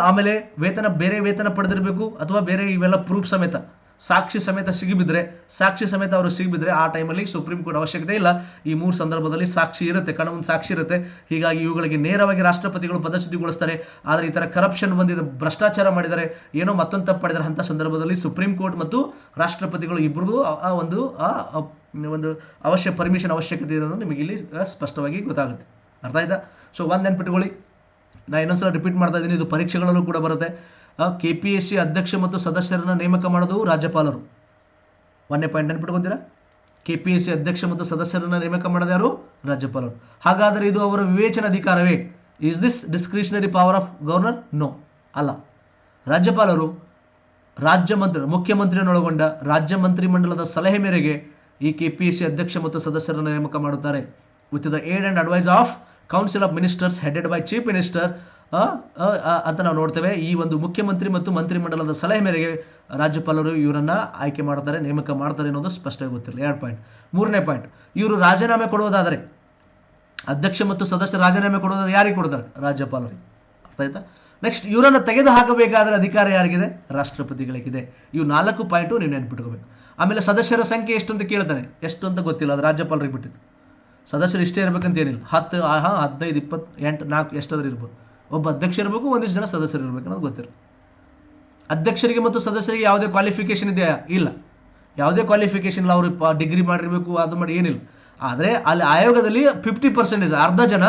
ಆಮೇಲೆ ವೇತನ, ಬೇರೆ ವೇತನ ಪಡೆದಿರಬೇಕು ಅಥವಾ ಬೇರೆ ಇವೆಲ್ಲ ಪ್ರೂಫ್ ಸಮೇತ. ಸಾಕ್ಷಿ ಸಮೇತ ಸಿಗಿಬಿದ್ರೆ, ಸಾಕ್ಷಿ ಸಮೇತ ಅವರು ಸಿಗಿಬಿದ್ರೆ ಆ ಟೈಮಲ್ಲಿ ಸುಪ್ರೀಂ ಕೋರ್ಟ್ ಅವಶ್ಯಕತೆ ಇಲ್ಲ. ಈ ಮೂರು ಸಂದರ್ಭದಲ್ಲಿ ಸಾಕ್ಷಿ ಇರುತ್ತೆ ಕಣವೊಂದು ಸಾಕ್ಷಿ ಇರುತ್ತೆ. ಹೀಗಾಗಿ ಇವುಗಳಿಗೆ ನೇರವಾಗಿ ರಾಷ್ಟ್ರಪತಿಗಳು ಪದಚ್ಯುತಿಗೊಳಿಸ್ತಾರೆ. ಆದರೆ ಈ ಥರ ಕರಪ್ಷನ್ ಬಂದಿದೆ, ಭ್ರಷ್ಟಾಚಾರ ಮಾಡಿದರೆ ಏನೋ ಮತ್ತೊಂದು ತಪ್ಪು ಮಾಡಿದರೆ ಅಂಥ ಸಂದರ್ಭದಲ್ಲಿ ಸುಪ್ರೀಂ ಕೋರ್ಟ್ ಮತ್ತು ರಾಷ್ಟ್ರಪತಿಗಳು ಇಬ್ಬರದು ಆ ಒಂದು, ಆ ಆ, ಒಂದು ಅವಶ್ಯ ಪರ್ಮಿಷನ್ ಅವಶ್ಯಕತೆ ಇರೋದು ನಿಮಗೆ ಇಲ್ಲಿ ಸ್ಪಷ್ಟವಾಗಿ ಗೊತ್ತಾಗುತ್ತೆ. ಅರ್ಥ ಆಯ್ತಾ? ಸೊ ಒಂದು ನೆನ್ಪಿಟ್ಕೊಳ್ಳಿ. ನಾನು ಇನ್ನೊಂದ್ಸಲ ರಿಪೀಟ್ ಮಾಡ್ತಾ ಇದ್ದೀನಿ, ಇದು ಪರೀಕ್ಷೆಗಳಲ್ಲೂ ಕೂಡ ಬರುತ್ತೆ. ಕೆ ಪಿ ಎಸ್ ಸಿ ಅಧ್ಯಕ್ಷ ಮತ್ತು ಸದಸ್ಯರನ್ನು ನೇಮಕ ಮಾಡೋದು ರಾಜ್ಯಪಾಲರು. ಒಂದನೇ ಪಾಯಿಂಟ್ ನೆನ್ಪಿಟ್ಕೊತೀರಾ ಕೆ ಪಿ ಎಸ್ ಸಿ ಅಧ್ಯಕ್ಷ ಮತ್ತು ಸದಸ್ಯರನ್ನು ನೇಮಕ ಮಾಡೋದು ಯಾರು? ರಾಜ್ಯಪಾಲರು. ಹಾಗಾದರೆ ಇದು ಅವರ ವಿವೇಚನ ಅಧಿಕಾರವೇ? Is this discretionary power of governor no ಅಲ್ಲ. ರಾಜ್ಯಪಾಲರು ರಾಜ್ಯ ಮಂತ್ರಿ, ಮುಖ್ಯಮಂತ್ರಿಯನ್ನೊಳಗೊಂಡ ರಾಜ್ಯ ಮಂತ್ರಿಮಂಡಲದ ಸಲಹೆ ಮೇರೆಗೆ ಈ ಕೆ ಪಿ ಎಸ್ ಸಿ ಅಧ್ಯಕ್ಷ ಮತ್ತು ಸದಸ್ಯರನ್ನು ನೇಮಕ ಮಾಡುತ್ತಾರೆ. With the aid and advice of council of ministers headed by chief minister ಅಂತ ನಾವು ನೋಡ್ತೇವೆ. ಈ ಒಂದು ಮುಖ್ಯಮಂತ್ರಿ ಮತ್ತು ಮಂತ್ರಿಮಂಡಲದ ಸಲಹೆ ಮೇರೆಗೆ ರಾಜ್ಯಪಾಲರು ಇವರನ್ನ ಆಯ್ಕೆ ಮಾಡ್ತಾರೆ, ನೇಮಕ ಮಾಡ್ತಾರೆ ಅನ್ನೋದು ಸ್ಪಷ್ಟವಾಗಿ ಗೊತ್ತಿರಲಿ ಎರಡು ಪಾಯಿಂಟ್ ಮೂರನೇ ಪಾಯಿಂಟ್ ಇವರು ರಾಜೀನಾಮೆ ಕೊಡುವುದಾದರೆ, ಅಧ್ಯಕ್ಷ ಮತ್ತು ಸದಸ್ಯ ರಾಜೀನಾಮೆ ಕೊಡೋದಾದ್ರೆ ಯಾರಿಗೆ ಕೊಡ್ತಾರೆ? ರಾಜ್ಯಪಾಲರಿಗೆ. ಅರ್ಥ ಆಯ್ತಾ? ನೆಕ್ಸ್ಟ್ ಇವರನ್ನು ತೆಗೆದು ಹಾಕಬೇಕಾದ್ರೆ ಅಧಿಕಾರ ಯಾರಿಗಿದೆ? ರಾಷ್ಟ್ರಪತಿಗಳಿಗಿದೆ. ಇವು ನಾಲ್ಕು ಪಾಯಿಂಟು ನೀವು ನೆನ್ಪಿಟ್ಕೋಬೇಕು. ಆಮೇಲೆ ಸದಸ್ಯರ ಸಂಖ್ಯೆ ಎಷ್ಟು ಅಂತ ಕೇಳ್ತಾನೆ. ಎಷ್ಟು ಅಂತ ಗೊತ್ತಿಲ್ಲ, ಅದು ರಾಜ್ಯಪಾಲರಿಗೆ ಬಿಟ್ಟಿದ್ದು. ಸದಸ್ಯರು ಇಷ್ಟೇ ಇರಬೇಕಂತ ಏನಿಲ್ಲ. ಹತ್ತು ಹಾ ಹದಿನೈದು, ಇಪ್ಪತ್ತು, ಎಂಟು, ನಾಲ್ಕು, ಎಷ್ಟಾದ್ರೂ ಇರ್ಬೋದು. ಒಬ್ಬ ಅಧ್ಯಕ್ಷ ಇರಬೇಕು, ಒಂದಿಷ್ಟು ಜನ ಸದಸ್ಯರು ಇರಬೇಕು ಅನ್ನೋದು ಗೊತ್ತಿರುತ್ತೆ ಅಧ್ಯಕ್ಷರಿಗೆ ಮತ್ತು ಸದಸ್ಯರಿಗೆ ಯಾವುದೇ ಕ್ವಾಲಿಫಿಕೇಶನ್ ಇದೆಯಾ? ಇಲ್ಲ. ಯಾವುದೇ ಕ್ವಾಲಿಫಿಕೇಶನ್ ಇಲ್ಲ, ಅವರು ಡಿಗ್ರಿ ಮಾಡಿರಬೇಕು, ಅದು ಮಾಡಿ ಏನಿಲ್ಲ. ಆದರೆ ಅಲ್ಲಿ ಆಯೋಗದಲ್ಲಿ ಫಿಫ್ಟಿ ಪರ್ಸೆಂಟೇಜ್ ಅರ್ಧ ಜನ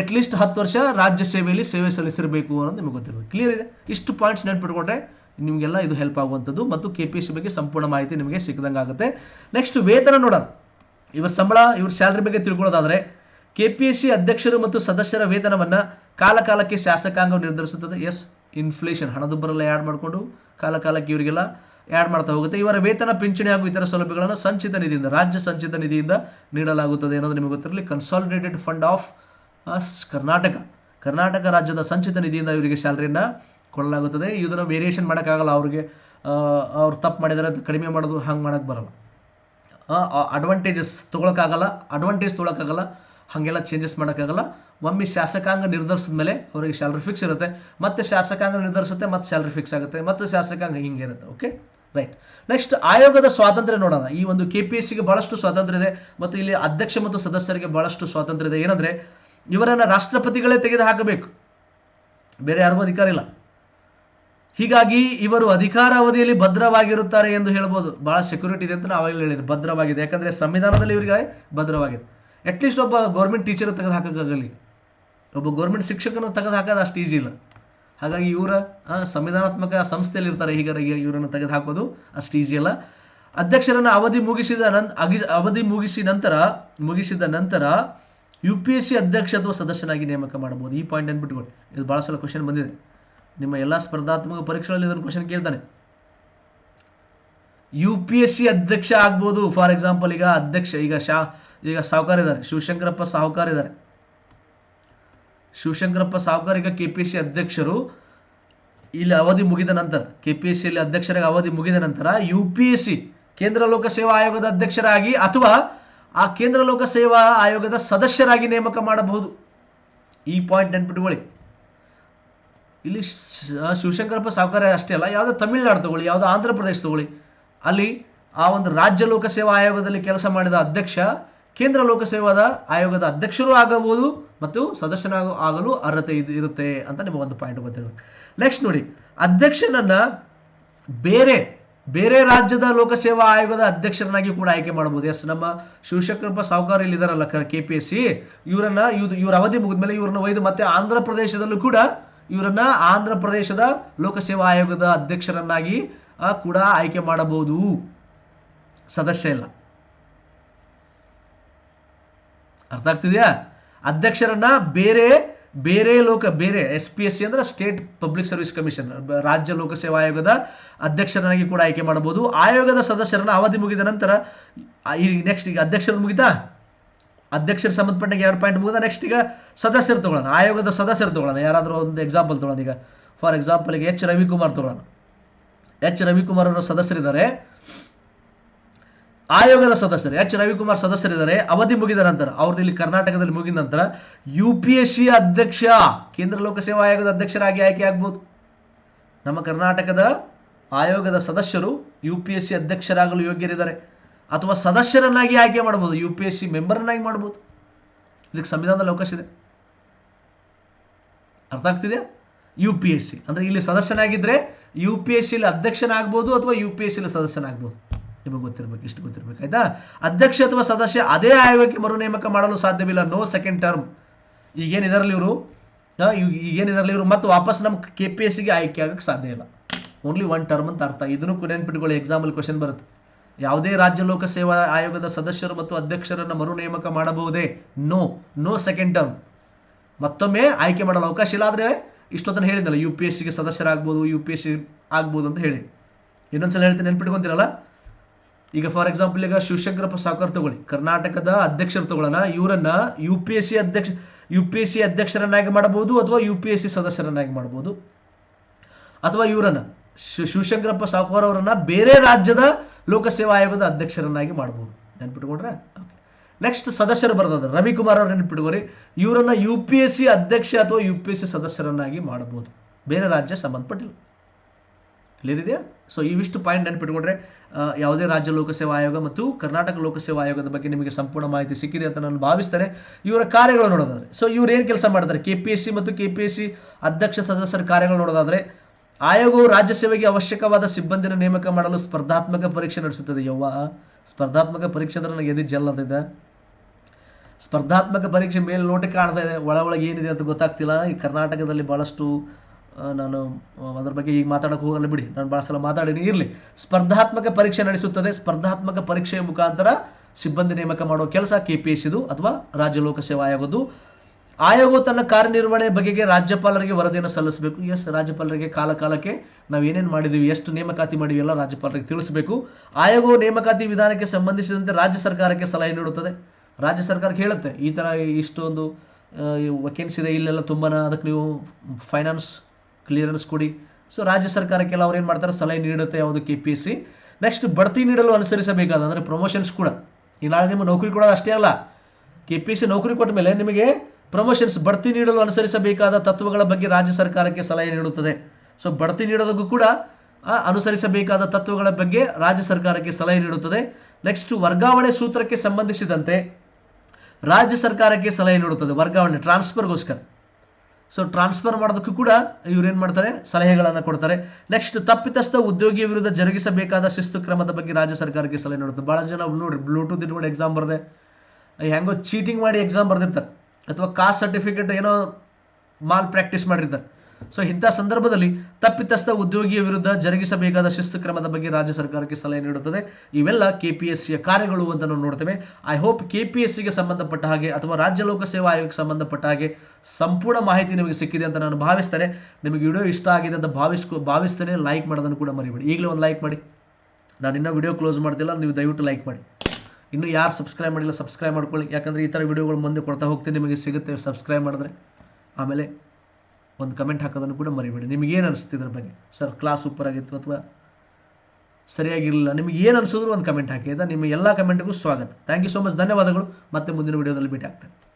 ಅಟ್ಲೀಸ್ಟ್ ಹತ್ತು ವರ್ಷ ರಾಜ್ಯ ಸೇವೆಯಲ್ಲಿ ಸೇವೆ ಸಲ್ಲಿಸಿರಬೇಕು ಅನ್ನೋದು ನಿಮಗೆ ಗೊತ್ತಿರಬೇಕು. ಕ್ಲಿಯರ್ ಇದೆ? ಇಷ್ಟು ಪಾಯಿಂಟ್ಸ್ ನೆನ್ಪಿಟ್ಕೊಂಡ್ರೆ ನಿಮಗೆಲ್ಲ ಇದು ಹೆಲ್ಪ್ ಆಗುವಂಥದ್ದು ಮತ್ತು ಕೆ ಪಿ ಸಿ ಬಗ್ಗೆ ಸಂಪೂರ್ಣ ಮಾಹಿತಿ ನಿಮಗೆ ಸಿಕ್ಕದಂಗೆ ಆಗುತ್ತೆ. ನೆಕ್ಸ್ಟ್ ವೇತನ ನೋಡೋಣ. ಇವರ ಸಂಬಳ, ಇವ್ರ ಸ್ಯಾಲ್ರಿ ಬಗ್ಗೆ ತಿಳ್ಕೊಳ್ಳೋದಾದರೆ ಕೆ ಪಿ ಎಸ್ ಸಿ ಅಧ್ಯಕ್ಷರು ಮತ್ತು ಸದಸ್ಯರ ವೇತನವನ್ನು ಕಾಲ ಕಾಲಕ್ಕೆ ಶಾಸಕಾಂಗ ನಿರ್ಧರಿಸುತ್ತದೆ. ಎಸ್ ಇನ್ಫ್ಲೇಷನ್ ಹಣದುಬ್ಬರಲ್ಲ ಆ್ಯಡ್ ಮಾಡಿಕೊಂಡು ಕಾಲಕಾಲಕ್ಕೆ ಇವರಿಗೆಲ್ಲ ಆ್ಯಡ್ ಮಾಡ್ತಾ ಹೋಗುತ್ತೆ. ಇವರ ವೇತನ, ಪಿಂಚಣಿ ಹಾಗೂ ಇತರ ಸೌಲಭ್ಯಗಳನ್ನು ಸಂಚಿತ ನಿಧಿಯಿಂದ, ರಾಜ್ಯ ಸಂಚಿತ ನಿಧಿಯಿಂದ ನೀಡಲಾಗುತ್ತದೆ ಅನ್ನೋದು ನಿಮಗೆ ಗೊತ್ತಿರಲಿ. Consolidated fund of Karnataka Karnataka ರಾಜ್ಯದ ಸಂಚಿತ ನಿಧಿಯಿಂದ ಇವರಿಗೆ ಸ್ಯಾಲ್ರಿಯನ್ನು ಕೊಡಲಾಗುತ್ತದೆ. ಇದನ್ನು ವೇರಿಯೇಷನ್ ಮಾಡೋಕ್ಕಾಗಲ್ಲ. ಅವ್ರಿಗೆ ಅವ್ರು ತಪ್ಪು ಮಾಡಿದರೆ ಅದು ಕಡಿಮೆ ಮಾಡೋದು ಹಂಗೆ ಮಾಡೋಕ್ಕೆ ಬರಲ್ಲ. ಅಡ್ವಾಂಟೇಜಸ್ ತೊಗೊಳಕ್ಕಾಗಲ್ಲ. ಅಡ್ವಾಂಟೇಜ್ ತೊಗೊಳಕ್ಕಾಗಲ್ಲ. ಹಾಗೆಲ್ಲ ಚೇಂಜಸ್ ಮಾಡೋಕ್ಕಾಗಲ್ಲ. ಒಮ್ಮೆ ಶಾಸಕಾಂಗ ನಿರ್ಧರಿಸಿದ ಮೇಲೆ ಅವರಿಗೆ ಸ್ಯಾಲ್ರಿ ಫಿಕ್ಸ್ ಇರುತ್ತೆ. ಮತ್ತೆ ಶಾಸಕಾಂಗ ನಿರ್ಧರಿಸುತ್ತೆ, ಮತ್ತೆ ಸ್ಯಾಲ್ರಿ ಫಿಕ್ಸ್ ಆಗುತ್ತೆ. ಮತ್ತೆ ಶಾಸಕಾಂಗ ಹಿಂಗೆ ಇರುತ್ತೆ. ಓಕೆ ರೈಟ್ ನೆಕ್ಸ್ಟ್ ಆಯೋಗದ ಸ್ವಾತಂತ್ರ್ಯ ನೋಡೋಣ. ಈ ಒಂದು ಕೆ ಪಿ ಎಸ್ ಸಿಗೆ ಬಹಳಷ್ಟು ಸ್ವಾತಂತ್ರ್ಯ ಇದೆ ಮತ್ತು ಇಲ್ಲಿ ಅಧ್ಯಕ್ಷ ಮತ್ತು ಸದಸ್ಯರಿಗೆ ಬಹಳಷ್ಟು ಸ್ವಾತಂತ್ರ್ಯ ಇದೆ. ಏನಂದ್ರೆ, ಇವರನ್ನ ರಾಷ್ಟ್ರಪತಿಗಳೇ ತೆಗೆದು ಹಾಕಬೇಕು ಬೇರೆ ಯಾರಿಗೂ ಅಧಿಕಾರ ಇಲ್ಲ. ಹೀಗಾಗಿ ಇವರು ಅಧಿಕಾರ ಅವಧಿಯಲ್ಲಿ ಭದ್ರವಾಗಿರುತ್ತಾರೆ ಎಂದು ಹೇಳ್ಬೋದು. ಬಹಳ ಸೆಕ್ಯೂರಿಟಿ ಇದೆ ಅಂತ ನಾವು ಹೇಳಿದ್ವಿ. ಭದ್ರವಾಗಿದೆ. ಯಾಕಂದ್ರೆ ಸಂವಿಧಾನದಲ್ಲಿ ಇವರಿಗೆ ಭದ್ರವಾಗಿದೆ. ಅಟ್ಲೀಸ್ಟ್ ಒಬ್ಬ ಗೌರ್ಮೆಂಟ್ ಟೀಚರ್ ತೆಗೆದು ಹಾಕೋಕ್ಕಾಗಲಿ. ಒಬ್ಬ ಗೌರ್ಮೆಂಟ್ ಶಿಕ್ಷಕನ ತೆಗೆದು ಹಾಕೋದು ಅಷ್ಟು ಈಜಿ ಇಲ್ಲ. ಹಾಗಾಗಿ ಇವರ ಸಂವಿಧಾನಾತ್ಮಕ ಸಂಸ್ಥೆಯಲ್ಲಿ ಇರ್ತಾರೆ ಹೀಗಾಗಿ ಇವರನ್ನು ತೆಗೆದು ಹಾಕೋದು ಅಷ್ಟು ಈಜಿ ಅಲ್ಲ. ಅಧ್ಯಕ್ಷರನ್ನು ಅವಧಿ ಮುಗಿಸಿದ ಅಗಿ- ಅವಧಿ ಮುಗಿಸಿ ನಂತರ, ಮುಗಿಸಿದ ನಂತರ ಯು ಪಿ ಎಸ್ ಸಿ ಅಧ್ಯಕ್ಷ ಅಥವಾ ಸದಸ್ಯನಾಗಿ ನೇಮಕ ಮಾಡಬಹುದು. ಈ ಪಾಯಿಂಟ್ ಅನ್ಬಿಟ್ಕೊಂಡು. ಇದು ಭಾಳ ಸಲ ಕ್ವಶನ್ ಬಂದಿದೆ. ನಿಮ್ಮ ಎಲ್ಲ ಸ್ಪರ್ಧಾತ್ಮಕ ಪರೀಕ್ಷೆಗಳಲ್ಲಿ ಇದನ್ನು ಕ್ವಶನ್ ಕೇಳ್ತಾನೆ. ಯು ಪಿ ಎಸ್ ಸಿ ಅಧ್ಯಕ್ಷ ಆಗ್ಬೋದು. ಫಾರ್ ಎಕ್ಸಾಂಪಲ್ ಈಗ ಅಧ್ಯಕ್ಷ, ಈಗ ಶಾ ಈಗ ಸಾವುಕಾರ ಇದ್ದಾರೆ. ಶಿವಶಂಕರಪ್ಪ ಸಾವುಕಾರ ಇದ್ದಾರೆ. ಶಿವಶಂಕರಪ್ಪ ಸಾವುಕಾರ ಈಗ ಕೆ ಪಿ ಅಧ್ಯಕ್ಷರು. ಇಲ್ಲಿ ಅವಧಿ ಮುಗಿದ ನಂತರ ಕೆ ಪಿ ಎಸ್ ಸಿಯಲ್ಲಿ ಅಧ್ಯಕ್ಷರಾಗಿ ಅವಧಿ ಮುಗಿದ ನಂತರ ಯು ಪಿ ಎಸ್ ಸಿ ಕೇಂದ್ರ ಲೋಕಸೇವಾ ಆಯೋಗದ ಅಧ್ಯಕ್ಷರಾಗಿ ಅಥವಾ ಆ ಕೇಂದ್ರ ಲೋಕಸೇವಾ ಆಯೋಗದ ಸದಸ್ಯರಾಗಿ ನೇಮಕ ಮಾಡಬಹುದು. ಈ ಪಾಯಿಂಟ್ ನೆನ್ಪಿಟ್ಕೊಳ್ಳಿ. ಇಲ್ಲಿ ಶಿವಶಂಕರಪ್ಪ ಸಾವುಕಾರ ಅಷ್ಟೇ ಅಲ್ಲ, ಯಾವುದೋ ತಮಿಳ್ನಾಡು ತಗೊಳ್ಳಿ, ಯಾವುದೋ ಆಂಧ್ರ ಪ್ರದೇಶ ತಗೊಳ್ಳಿ. ಅಲ್ಲಿ ಆ ಒಂದು ರಾಜ್ಯ ಲೋಕಸೇವಾ ಆಯೋಗದಲ್ಲಿ ಕೆಲಸ ಮಾಡಿದ ಅಧ್ಯಕ್ಷ ಕೇಂದ್ರ ಲೋಕಸೇವಾದ ಆಯೋಗದ ಅಧ್ಯಕ್ಷರು ಆಗಬಹುದು ಮತ್ತು ಸದಸ್ಯನಾಗ ಆಗಲು ಅರ್ಹತೆ ಇರುತ್ತೆ ಅಂತ ನಿಮಗೆ ಒಂದು ಪಾಯಿಂಟ್ ಗೊತ್ತಿರಬೇಕು ನೆಕ್ಸ್ಟ್ ನೋಡಿ, ಅಧ್ಯಕ್ಷನನ್ನ ಬೇರೆ ಬೇರೆ ರಾಜ್ಯದ ಲೋಕಸೇವಾ ಆಯೋಗದ ಅಧ್ಯಕ್ಷರನ್ನಾಗಿ ಕೂಡ ಆಯ್ಕೆ ಮಾಡಬಹುದು. ಎಸ್ ನಮ್ಮ ಶಿವಶಂಕರಪ್ಪ ಸಾವುಕಾರ ಇಲ್ಲಿ ಇದಾರಲ್ಲ ಕೆ ಪಿ ಎಸ್ ಸಿ ಇವರನ್ನ ಇವ್ರು ಇವ್ರ ಅವಧಿ ಮುಗಿದ್ಮೇಲೆ ಇವ್ರನ್ನ ಒಯ್ದು ಮತ್ತೆ ಆಂಧ್ರ ಪ್ರದೇಶದಲ್ಲೂ ಕೂಡ ಇವರನ್ನ ಆಂಧ್ರ ಪ್ರದೇಶದ ಲೋಕಸೇವಾ ಆಯೋಗದ ಅಧ್ಯಕ್ಷರನ್ನಾಗಿ ಕೂಡ ಆಯ್ಕೆ ಮಾಡಬಹುದು. ಸದಸ್ಯ ಇಲ್ಲ. ಅರ್ಥ ಆಗ್ತಿದೆಯಾ? ಅಧ್ಯಕ್ಷರನ್ನ ಬೇರೆ ಬೇರೆ ಲೋಕ, ಬೇರೆ ಎಸ್ ಪಿ ಎಸ್ ಸಿ ಅಂದ್ರೆ ಸ್ಟೇಟ್ ಪಬ್ಲಿಕ್ ಸರ್ವಿಸ್ ಕಮಿಷನ್ ರಾಜ್ಯ ಲೋಕಸೇವಾ ಆಯೋಗದ ಅಧ್ಯಕ್ಷರನ್ನಾಗಿ ಕೂಡ ಆಯ್ಕೆ ಮಾಡಬಹುದು. ಆಯೋಗದ ಸದಸ್ಯರನ್ನ ಅವಧಿ ಮುಗಿದ ನಂತರ, ಈ ನೆಕ್ಸ್ಟ್ ಈಗ ಅಧ್ಯಕ್ಷರು ಮುಗಿತಾ? ಅಧ್ಯಕ್ಷರ ಸಂಬಂಧಪಟ್ಟಂಗೆ ಎರಡು ಪಾಯಿಂಟ್ ಮುಗಿದ ನೆಕ್ಸ್ಟ್ ಈಗ ಸದಸ್ಯರು ತಗೊಳ್ಳೋಣ. ಆಯೋಗದ ಸದಸ್ಯರು ತಗೊಳ್ಳೋಣ. ಯಾರಾದರೂ ಒಂದು ಎಕ್ಸಾಂಪಲ್ ತಗೊಳ್ಳೋಣ ಈಗ. ಫಾರ್ ಎಕ್ಸಾಂಪಲ್ ಈಗ ಎಚ್ ರವಿಕುಮಾರ್ ತಗೊಳ್ಳೋಣ. ಎಚ್ ರವಿಕುಮಾರ್ ಅವರ ಸದಸ್ಯರಿದ್ದಾರೆ. ಆಯೋಗದ ಸದಸ್ಯರು, ಎಚ್. ರವಿಕುಮಾರ್ ಸದಸ್ಯರಿದ್ದಾರೆ. ಅವಧಿ ಮುಗಿದ ನಂತರ, ಅವ್ರದ್ದು ಇಲ್ಲಿ ಕರ್ನಾಟಕದಲ್ಲಿ ಮುಗಿದ ನಂತರ ಯು ಪಿ ಎಸ್ ಸಿ ಅಧ್ಯಕ್ಷ, ಕೇಂದ್ರ ಲೋಕಸೇವಾ ಆಯೋಗದ ಅಧ್ಯಕ್ಷರಾಗಿ ಆಯ್ಕೆ ಆಗ್ಬೋದು. ನಮ್ಮ ಕರ್ನಾಟಕದ ಆಯೋಗದ ಸದಸ್ಯರು ಯು ಪಿ ಎಸ್ ಸಿ ಅಧ್ಯಕ್ಷರಾಗಲು ಯೋಗ್ಯರಿದ್ದಾರೆ. ಅಥವಾ ಸದಸ್ಯರನ್ನಾಗಿ ಆಯ್ಕೆ ಮಾಡ್ಬೋದು ಯು ಪಿ ಎಸ್ ಸಿ ಮೆಂಬರ್ನಾಗಿ ಮಾಡ್ಬೋದು ಇದಕ್ಕೆ ಸಂವಿಧಾನದಲ್ಲಿ ಅವಕಾಶ ಇದೆ. ಅರ್ಥ ಆಗ್ತಿದೆ ಯು ಪಿ ಎಸ್ ಸಿ ಅಂದರೆ ಇಲ್ಲಿ ಸದಸ್ಯನಾಗಿದ್ದರೆ ಯು ಪಿ ಎಸ್ ಸಿಲಿ ಅಧ್ಯಕ್ಷನಾಗ್ಬೋದು ಅಥವಾ ಯು ಪಿ ಎಸ್ ಸಿಲಿ ಸದಸ್ಯನಾಗ್ಬೋದು? ನಿಮಗೆ ಗೊತ್ತಿರಬೇಕು, ಇಷ್ಟು ಗೊತ್ತಿರಬೇಕು, ಆಯ್ತಾ? ಅಧ್ಯಕ್ಷ ಅಥವಾ ಸದಸ್ಯ ಅದೇ ಆಯೋಗಕ್ಕೆ ಮರು ನೇಮಕ ಮಾಡಲು ಸಾಧ್ಯವಿಲ್ಲ ನೋ ಸೆಕೆಂಡ್ ಟರ್ಮ್ ಈಗೇನು ಇದರಲ್ಲಿ ಇವರು? ಈಗೇನು ಇದರಲ್ಲಿ ಇವರು? ಮತ್ತೆ ವಾಪಸ್ ನಮ್ಮ ಕೆ ಪಿ ಎಸ್ ಸಿಗೆ ಆಯ್ಕೆ ಆಗಕ್ಕೆ ಸಾಧ್ಯ ಇಲ್ಲ. ಓನ್ಲಿ ಒನ್ ಟರ್ಮ್ ಅಂತ ಅರ್ಥ. ಇದನ್ನು ನೆನ್ಪಿಟ್ಕೊಳ್ಳಿ ಎಕ್ಸಾಂಪಲ್ ಕ್ವಶನ್ ಬರುತ್ತೆ. ಯಾವುದೇ ರಾಜ್ಯ ಲೋಕಸೇವಾ ಆಯೋಗದ ಸದಸ್ಯರು ಮತ್ತು ಅಧ್ಯಕ್ಷರನ್ನು ಮರು ನೇಮಕ ಮಾಡಬಹುದೇ? ನೋ ನೋ ಸೆಕೆಂಡ್ ಟರ್ಮ್ ಮತ್ತೊಮ್ಮೆ ಆಯ್ಕೆ ಮಾಡಲು ಅವಕಾಶ ಇಲ್ಲ, ಆದರೆ ಇಷ್ಟೊತ್ತನ ಹೇಳಿದ್ದಲ್ಲ ಯು ಪಿ ಎಸ್ ಸಿಗೆ ಸದಸ್ಯರಾಗ್ಬೋದು ಯು ಪಿ ಎಸ್ ಸಿ ಆಗ್ಬೋದು ಅಂತ ಹೇಳಿ. ಇನ್ನೊಂದ್ಸಲ ಹೇಳ್ತೀನಿ, ನೆನ್ಪಿಟ್ಕೊಂತೀರಲ್ಲ? ಈಗ ಫಾರ್ ಎಕ್ಸಾಂಪಲ್ ಈಗ ಶಿವಶಂಕರಪ್ಪ ಸಾಕರ್ ತಗೊಳ್ಳಿ. ಕರ್ನಾಟಕದ ಅಧ್ಯಕ್ಷರು ತಗೊಳ್ಳೋಣ. ಇವರನ್ನ ಯು ಪಿ ಎಸ್ ಸಿ ಅಧ್ಯಕ್ಷ ಯು ಪಿ ಎಸ್ ಸಿ ಅಧ್ಯಕ್ಷರನ್ನಾಗಿ ಮಾಡಬಹುದು ಅಥವಾ ಯು ಪಿ ಎಸ್ ಸಿ ಸದಸ್ಯರನ್ನಾಗಿ ಮಾಡಬಹುದು? ಅಥವಾ ಇವರನ್ನ ಶಿವಶಂಕರಪ್ಪ ಸಾಕೋರ್ ಅವರನ್ನ ಬೇರೆ ರಾಜ್ಯದ ಲೋಕಸೇವಾ ಆಯೋಗದ ಅಧ್ಯಕ್ಷರನ್ನಾಗಿ ಮಾಡಬಹುದು. ನೆನ್ಪಿಟ್ಕೊಂಡ್ರೆ? ನೆಕ್ಸ್ಟ್ ಸದಸ್ಯರು ಬರ್ತದೆ. ರವಿಕುಮಾರ್ ಅವ್ರು ನೆನ್ಪಿಟ್ಕೋರಿ. ಇವರನ್ನ ಯು ಪಿ ಎಸ್ ಸಿ ಅಧ್ಯಕ್ಷ ಅಥವಾ ಯು ಪಿ ಎಸ್ ಸಿ ಸದಸ್ಯರನ್ನಾಗಿ ಮಾಡಬಹುದು. ಬೇರೆ ರಾಜ್ಯ ಸಂಬಂಧಪಟ್ಟಿಲ್ಲ. ಕ್ಲಿಯರ್ ಸೊ ಇವಿಷ್ಟು ಪಾಯಿಂಟ್ ನೆನಪಿಟ್ಕೊಂಡ್ರೆ ಯಾವುದೇ ರಾಜ್ಯ ಲೋಕಸೇವಾ ಆಯೋಗ ಮತ್ತು ಕರ್ನಾಟಕ ಲೋಕಸೇವಾ ಆಯೋಗದ ಬಗ್ಗೆ ನಿಮಗೆ ಸಂಪೂರ್ಣ ಮಾಹಿತಿ ಸಿಕ್ಕಿದೆ ಅಂತ ನಾನು ಭಾವಿಸ್ತಾರೆ. ಇವರ ಕಾರ್ಯಗಳು ನೋಡೋದಾದ್ರೆ ಸೊ ಇವ್ರು ಏನು ಕೆಲಸ ಮಾಡ್ತಾರೆ? ಕೆ ಪಿ ಎಸ್ ಸಿ ಮತ್ತು ಕೆ ಪಿ ಎಸ್ ಸಿ ಅಧ್ಯಕ್ಷ ಸದಸ್ಯರ ಕಾರ್ಯಗಳು ನೋಡೋದಾದ್ರೆ, ಆಯೋಗವು ರಾಜ್ಯ ಸೇವೆಗೆ ಅವಶ್ಯಕವಾದ ಸಿಬ್ಬಂದಿನ ನೇಮಕ ಮಾಡಲು ಸ್ಪರ್ಧಾತ್ಮಕ ಪರೀಕ್ಷೆ ನಡೆಸುತ್ತದೆ. ಯವ್ವ, ಸ್ಪರ್ಧಾತ್ಮಕ ಪರೀಕ್ಷೆ ಅಂದ್ರೆ ನನಗೆ ಎದಿ ಜಲ್ ಅಂತಿದೆ ಸ್ಪರ್ಧಾತ್ಮಕ ಪರೀಕ್ಷೆ ಮೇಲೆ ನೋಟಕ್ಕೆ ಕಾಣ್ತಾ ಇದೆ. ಒಳ ಒಳಗೆ ಏನಿದೆ ಅಂತ ಗೊತ್ತಾಗ್ತಿಲ್ಲ. ಈ ಕರ್ನಾಟಕದಲ್ಲಿ ಭಾಳಷ್ಟು ನಾನು ಅದರ ಬಗ್ಗೆ ಈಗ ಮಾತಾಡೋಕೆ ಹೋಗಲ್ಲ ಬಿಡಿ. ನಾನು ಭಾಳ ಸಲ ಮಾತಾಡಿನಿ ಇರಲಿ. ಸ್ಪರ್ಧಾತ್ಮಕ ಪರೀಕ್ಷೆ ನಡೆಸುತ್ತದೆ. ಸ್ಪರ್ಧಾತ್ಮಕ ಪರೀಕ್ಷೆಯ ಮುಖಾಂತರ ಸಿಬ್ಬಂದಿ ನೇಮಕ ಮಾಡುವ ಕೆಲಸ ಕೆ ಪಿ ಎಸ್ ಇದು ಅಥವಾ ರಾಜ್ಯ ಲೋಕಸೇವಾ ಆಯೋಗದ್ದು. ಆಯೋಗವು ತನ್ನ ಕಾರ್ಯನಿರ್ವಹಣೆ ಬಗೆಗೆ ರಾಜ್ಯಪಾಲರಿಗೆ ವರದಿಯನ್ನು ಸಲ್ಲಿಸಬೇಕು. ಎಸ್, ರಾಜ್ಯಪಾಲರಿಗೆ ಕಾಲ ಕಾಲಕ್ಕೆ ನಾವು ಏನೇನು ಮಾಡಿದ್ದೀವಿ ಎಷ್ಟು ನೇಮಕಾತಿ ಮಾಡಿವಿ ಎಲ್ಲ ರಾಜ್ಯಪಾಲರಿಗೆ ತಿಳಿಸಬೇಕು. ಆಯೋಗವು ನೇಮಕಾತಿ ವಿಧಾನಕ್ಕೆ ಸಂಬಂಧಿಸಿದಂತೆ ರಾಜ್ಯ ಸರ್ಕಾರಕ್ಕೆ ಸಲಹೆ ನೀಡುತ್ತದೆ. ರಾಜ್ಯ ಸರ್ಕಾರಕ್ಕೆ ಹೇಳುತ್ತೆ, ಈ ಥರ ಇಷ್ಟೊಂದು ವೆಕೆನ್ಸಿ ಇದೆ, ಇಲ್ಲೆಲ್ಲ ತುಂಬಾ ಅದಕ್ಕೆ ನೀವು ಫೈನಾನ್ಸ್ ಕ್ಲಿಯರೆನ್ಸ್ ಕೊಡಿ. ಸೊ ರಾಜ್ಯ ಸರ್ಕಾರಕ್ಕೆಲ್ಲ ಅವ್ರು ಏನು ಮಾಡ್ತಾರೆ? ಸಲಹೆ ನೀಡುತ್ತೆ ಯಾವುದು K P S C next ಬಡ್ತಿ ನೀಡಲು ಅನುಸರಿಸಬೇಕಾದ, ಅಂದರೆ ಪ್ರಮೋಷನ್ಸ್ ಕೂಡ. ಈ ನಾಳೆ ನಿಮ್ಮ ನೌಕರಿ ಕೊಡೋದು ಅಷ್ಟೇ ಅಲ್ಲ. ಕೆ ಪಿ ಸಿ ನೌಕರಿ ಕೊಟ್ಟ ಮೇಲೆ ನಿಮಗೆ ಪ್ರಮೋಷನ್ಸ್ ಬಡ್ತಿ ನೀಡಲು ಅನುಸರಿಸಬೇಕಾದ ತತ್ವಗಳ ಬಗ್ಗೆ ರಾಜ್ಯ ಸರ್ಕಾರಕ್ಕೆ ಸಲಹೆ ನೀಡುತ್ತದೆ. ಸೊ ಬಡ್ತಿ ನೀಡೋದಕ್ಕೂ ಕೂಡ ಅನುಸರಿಸಬೇಕಾದ ತತ್ವಗಳ ಬಗ್ಗೆ ರಾಜ್ಯ ಸರ್ಕಾರಕ್ಕೆ ಸಲಹೆ ನೀಡುತ್ತದೆ. ನೆಕ್ಸ್ಟ್ ವರ್ಗಾವಣೆ ಸೂತ್ರಕ್ಕೆ ಸಂಬಂಧಿಸಿದಂತೆ ರಾಜ್ಯ ಸರ್ಕಾರಕ್ಕೆ ಸಲಹೆ ನೀಡುತ್ತದೆ. ವರ್ಗಾವಣೆ ಟ್ರಾನ್ಸ್ಫರ್ಗೋಸ್ಕರ ಸೊ ಟ್ರಾನ್ಸ್ಫರ್ ಮಾಡೋದಕ್ಕೂ ಕೂಡ ಇವ್ರು ಏನು ಮಾಡ್ತಾರೆ? ಸಲಹೆಗಳನ್ನು ಕೊಡ್ತಾರೆ. ನೆಕ್ಸ್ಟ್ ತಪ್ಪಿತಸ್ಥ ಉದ್ಯೋಗಿಯ ವಿರುದ್ಧ ಜರುಗಿಸಬೇಕಾದ ಶಿಸ್ತು ಕ್ರಮದ ಬಗ್ಗೆ ರಾಜ್ಯ ಸರ್ಕಾರಕ್ಕೆ ಸಲಹೆ ನೀಡುತ್ತೆ. ಭಾಳ ಜನ ನೋಡ್ರಿ ಬ್ಲೂಟೂತ್ ಇಟ್ಕೊಂಡು ಎಕ್ಸಾಮ್ ಬರದೆ. ಹೆಂಗೋ ಚೀಟಿಂಗ್ ಮಾಡಿ ಎಕ್ಸಾಮ್ ಬರೆದಿರ್ತಾರೆ. ಅಥವಾ ಕಾಸ್ಟ್ ಸರ್ಟಿಫಿಕೇಟ್ ಏನೋ ಮಾಲ್ ಪ್ರಾಕ್ಟೀಸ್ ಮಾಡಿರ್ತಾರೆ. ಸೊ ಇಂಥ ಸಂದರ್ಭದಲ್ಲಿ ತಪ್ಪಿತಸ್ಥ ಉದ್ಯೋಗಿಯ ವಿರುದ್ಧ ಜರುಗಿಸಬೇಕಾದ ಶಿಸ್ತು ಕ್ರಮದ ಬಗ್ಗೆ ರಾಜ್ಯ ಸರ್ಕಾರಕ್ಕೆ ಸಲಹೆ ನೀಡುತ್ತದೆ. ಇವೆಲ್ಲ ಕೆ ಪಿ ಎಸ್ ಸಿಯ ಕಾರ್ಯಗಳು ಅಂತ ನಾವು ನೋಡ್ತೇವೆ. I hope K P S ಸಿಗೆ ಸಂಬಂಧಪಟ್ಟ ಹಾಗೆ ಅಥವಾ ರಾಜ್ಯ ಲೋಕಸೇವಾ ಆಯೋಗಕ್ಕೆ ಸಂಬಂಧಪಟ್ಟ ಹಾಗೆ ಸಂಪೂರ್ಣ ಮಾಹಿತಿ ನಿಮಗೆ ಸಿಕ್ಕಿದೆ ಅಂತ ನಾನು ಭಾವಿಸ್ತೇನೆ. ನಿಮಗೆ ವಿಡಿಯೋ ಇಷ್ಟ ಆಗಿದೆ ಅಂತ ಭಾವಿಸ್ಕೊ, ಭಾವಿಸ್ತೇನೆ. ಲೈಕ್ ಮಾಡೋದನ್ನು ಕೂಡ ಮರಿಬೇಡಿ. ಈಗಲೇ ಒಂದು ಲೈಕ್ ಮಾಡಿ. ನಾನು ಇನ್ನೂ ವಿಡಿಯೋ ಕ್ಲೋಸ್ ಮಾಡ್ತಿಲ್ಲ. ನೀವು ದಯವಿಟ್ಟು ಲೈಕ್ ಮಾಡಿ. ಇನ್ನು ಯಾರು ಸಬ್ಸ್ಕ್ರೈಬ್ ಮಾಡಿಲ್ಲ ಸಬ್ಸ್ಕ್ರೈಬ್ ಮಾಡ್ಕೊಳ್ಳಿ. ಯಾಕಂದರೆ ಈ ಥರ ವಿಡಿಯೋಗಳು ಮುಂದೆ ಕೊಡ್ತಾ ಹೋಗ್ತೀನಿ. ನಿಮಗೆ ಸಿಗುತ್ತೆ ಸಬ್ಸ್ಕ್ರೈಬ್ ಮಾಡಿದ್ರೆ. ಆಮೇಲೆ ಒಂದು ಕಮೆಂಟ್ ಹಾಕೋದನ್ನು ಕೂಡ ಮರಿಬೇಡಿ. ನಿಮಗೆ ಏನು ಅನಿಸುತ್ತೆ ಇದ್ರ ಬಗ್ಗೆ? ಸರ್ ಕ್ಲಾಸ್ ಸೂಪರ್ ಆಗಿತ್ತು ಅಥವಾ ಸರಿಯಾಗಿರಲಿಲ್ಲ? ನಿಮಗೆ ಏನು ಅನಿಸಿದ್ರು ಒಂದು ಕಮೆಂಟ್ ಹಾಕಿ ಅದ ನಿಮ್ಮ ಎಲ್ಲ ಕಮೆಂಟ್ಗೂ ಸ್ವಾಗತ. ಥ್ಯಾಂಕ್ ಯು ಸೊ ಮಚ್ ಧನ್ಯವಾದಗಳು. ಮತ್ತೆ ಮುಂದಿನ ವಿಡಿಯೋದಲ್ಲಿ ಭೇಟಿ ಆಗ್ತೇನೆ.